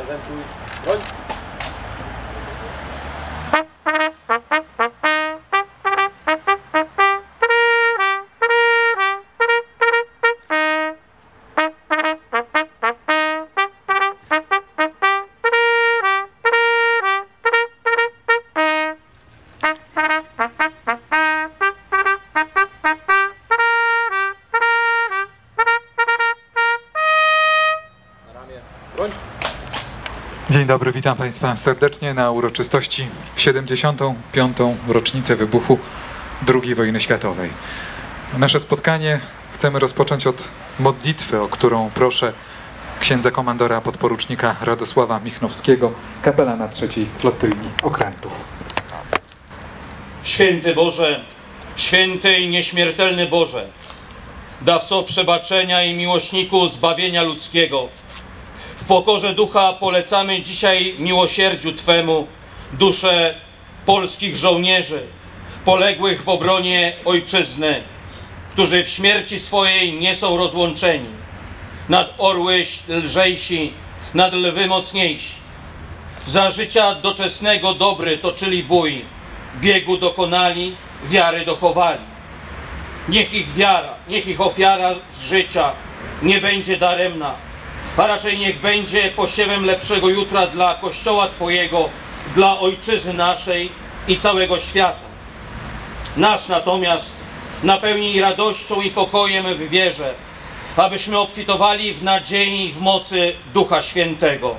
Mazankovic. Bonne Dzień dobry, witam Państwa serdecznie na uroczystości 75. rocznicę wybuchu II wojny światowej. Nasze spotkanie chcemy rozpocząć od modlitwy, o którą proszę księdza komandora podporucznika Radosława Michnowskiego, kapelana trzeciej flotyli okrętów. Święty Boże, święty i nieśmiertelny Boże, dawco przebaczenia i miłośniku zbawienia ludzkiego, w pokorze ducha polecamy dzisiaj miłosierdziu Twemu dusze polskich żołnierzy, poległych w obronie ojczyzny, którzy w śmierci swojej nie są rozłączeni. Nad orły lżejsi, nad lwy mocniejsi. Za życia doczesnego dobry toczyli bój, biegu dokonali, wiary dochowali. Niech ich wiara, niech ich ofiara z życia nie będzie daremna, a raczej niech będzie posiewem lepszego jutra dla Kościoła Twojego, dla Ojczyzny naszej i całego świata. Nas natomiast napełnij radością i pokojem w wierze, abyśmy obfitowali w nadziei i w mocy Ducha Świętego.